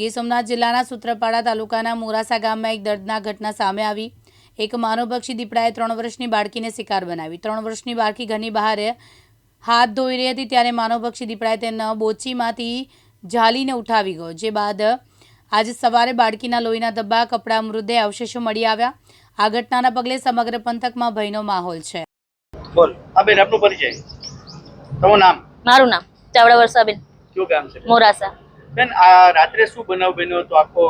ગીર સોમનાથ જિલ્લાના સૂત્રપાડા તાલુકાના મોરાસા ગામમાં એક દર્દનાક ઘટના સામે આવી. એક માનવભક્ષી દીપડાએ ત્રણ વર્ષની બાળકીને શિકાર બનાવી. ત્રણ વર્ષની બાળકી ઘરની બહાર હાથ ધોઈ રહી હતી ત્યારે માનવભક્ષી દીપડાએ તેના બોચીમાંથી ઝાલીને ઉઠાવી ગયો જે બાદ આજે સવારે બાળકીના લોહીના ધબ્બા કપડા મૃતદેહ અવશેષો મળી આવ્યા. આ ઘટનાના પગલે સમગ્ર પંથકમાં ભયનો માહોલ છે. બોલ હા બેન આપનો પરિચય. તમારું નામ? મારું નામ ચાવડા વર્ષાબેન. કયું ગામ છે? મોરાસા. બેન રાત્રે શું બનાવ બન્યો હતો આખો?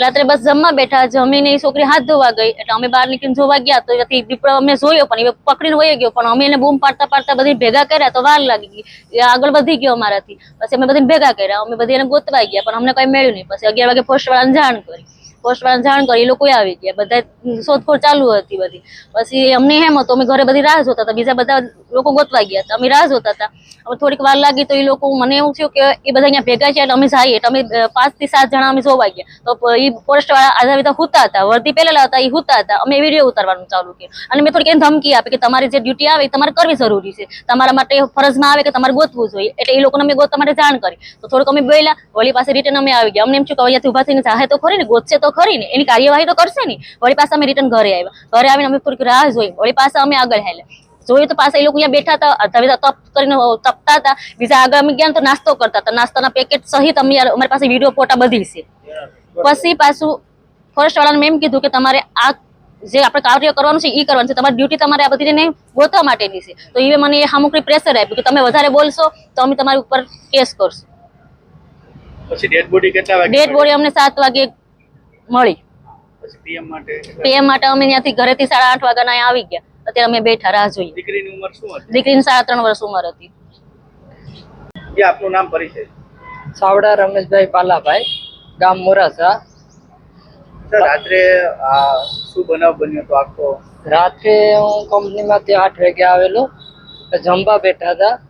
રાત્રે બસ જમવા બેઠા જમીને એ છોકરી હાથ ધોવા ગઈ. એટલે અમે બહાર નીકળીને જોવા ગયા તો ત્યાંથી દીપડો અમે જોયો, પણ એ પકડીને વહી ગયો. પણ અમે એને બૂમ પાડતા પાડતા બધી ભેગા કર્યા તો વાર લાગી ગઈ. એ આગળ વધી ગયો અમારાથી. પછી અમે બધી ભેગા કર્યા. અમે બધી એને ગોતવા ગયા, પણ અમને કઈ મળ્યું નહીં. પછી અગિયાર વાગે પોસ્ટ વાળાને જાણ કરી. પોસ્ટ વાળાને જાણ કરી એ લોકો આવી ગયા. બધા શોધખોળ ચાલુ હતી બધી. પછી અમને એમ હતું અમે ઘરે બધી રાહ જોતા હતા. બીજા બધા લોકો ગોતવા ગયા હતા. અમે રાહ જોતા હતા. અમે થોડીક વાર લાગી તો એ લોકો મને એવું થયું કે એ બધા અહીંયા ભેગા છે એટલે અમે જઈએ એટલે અમે અ, પાંચથી સાત જણા અમે જોવા ગયા. તો પ- એ પોસ્ટ વાળા આધાર વિધા હુતા હતા. વર્દી પહેરેલા હતા એ હુતા હતા. અમે વીડિયો ઉતારવાનું ચાલુ કર્યું. અને મેં થોડીક એને ધમકી આપી કે તમારી જે ડ્યુટી આવે એ તમારે કરવી જરૂરી છે. તમારા માટે ફરજમાં આવે કે તમારે ગોતવું જોઈએ. એટલે એ લોકોને અમે ગોતવા માટે જાણ કરી. તો થોડુંક અમે બોલ્યા. વળી પાસે રિટર્ન અમે આવી ગયા. અમને એમ થયું કે અહીંયાથી ઊભા થઈને જાહે તો ખરી ને. ગોતશે તો ખરી ને એની કાર્યવાહી તો કરશે ને. વળી પાસે અમે રિટર્ન ઘરે આવ્યા. ઘરે આવીને અમે થોડીક રાહ જોઈ. વળી પાસે અમે આગળ હાલ્યા. જોયું તો પાછા એ લોકો અહીંયા બેઠા હતા. તમે તપ કરીને તપતા હતા. બીજા આગળ અમે ગયા તો નાસ્તો કરતા હતા. નાસ્તાના પેકેટ સહિત અમે અમારી પાસે વીડિયો ફોટા બધી છે. પછી પાછું ફોરેસ્ટ વાળાને મેં એમ કીધું કે તમારે આ જે આપણે કાર્ય કરવાનું છે એ કરવાનું છે. તમારી ડ્યુટી તમારે આ બધીને ગોતવા માટેની છે. તો એ મને એ સામુકરી પ્રેશર આપ્યું કે તમે વધારે બોલશો તો અમે તમારી ઉપર કેસ કરશું. પછી ડેડ બોડી અમને સાત વાગે મળી. પીએમ માટે કેટલા- પીએમ માટે અમે ત્યાંથી ઘરેથી સાડા આઠ વાગ્યા અહીંયા આવી ગયા. અત્યારે અમે બેઠા રાહ જોઈએ. દીકરીની ઉંમર શું હતી? દીકરીની સાડા ત્રણ વર્ષ ઉંમર હતી. આપનું નામ પરિચય? સાવડા રમેશભાઈ પાલાભાઈ ગામ મોરાસા રાત્રે આ શું બનાવ બન્યો હતો આખો? રાત્રે હું કંપનીમાંથી આઠ વાગે આવેલો જમવા બેઠા હતા.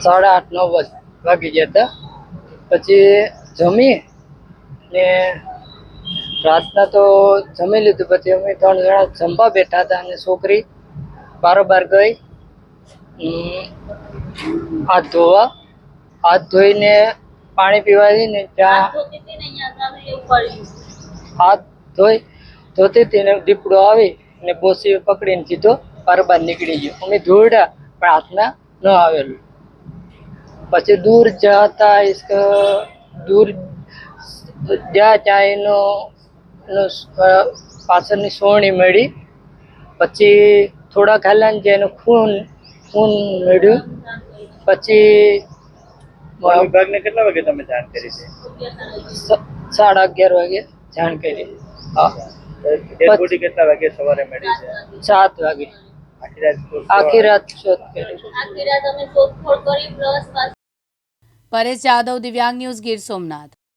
સાડા આઠ નવ વાગ- વાગી ગયા હતા. પછી જમી ને રાતના તો જમી લીધું. પછી અમે ત્રણ જણા જમવા બેઠા હતા અને છોકરી બારોબાર ગઈ. હાથ ધોવા. હાથ ધોઈને પાણી પીવાથી ને ત્યાં હાથ ધોઈ ધોતી તેને દીપડો આવી ને બોસી પકડીને સીધો બારોબાર નીકળી ગયો. અમે દોડ્યા પણ હાથમાં ન આવેલું. પછી દૂર જતા દૂર જ્યાં ત્યાં એનો એનો અ, પાછળની સોણી મળી. પછી થોડા ખાલાને જે એનું ખૂન ખૂન મળ્યું. પછી વન વિભાગને કેટલા વાગે તમે જાણ કરી છે? સ- સાડા અગિયાર વાગે જાણ કરી. હા. ડેડ બોડી કેટલા વાગે સવારે મળી છે? સાત વાગે. આખી રાત શોધખોળ. આખી રાત શોધ કરી. પરેશ જાદવ દિવ્યાંગ ન્યૂઝ ગીર સોમનાથ.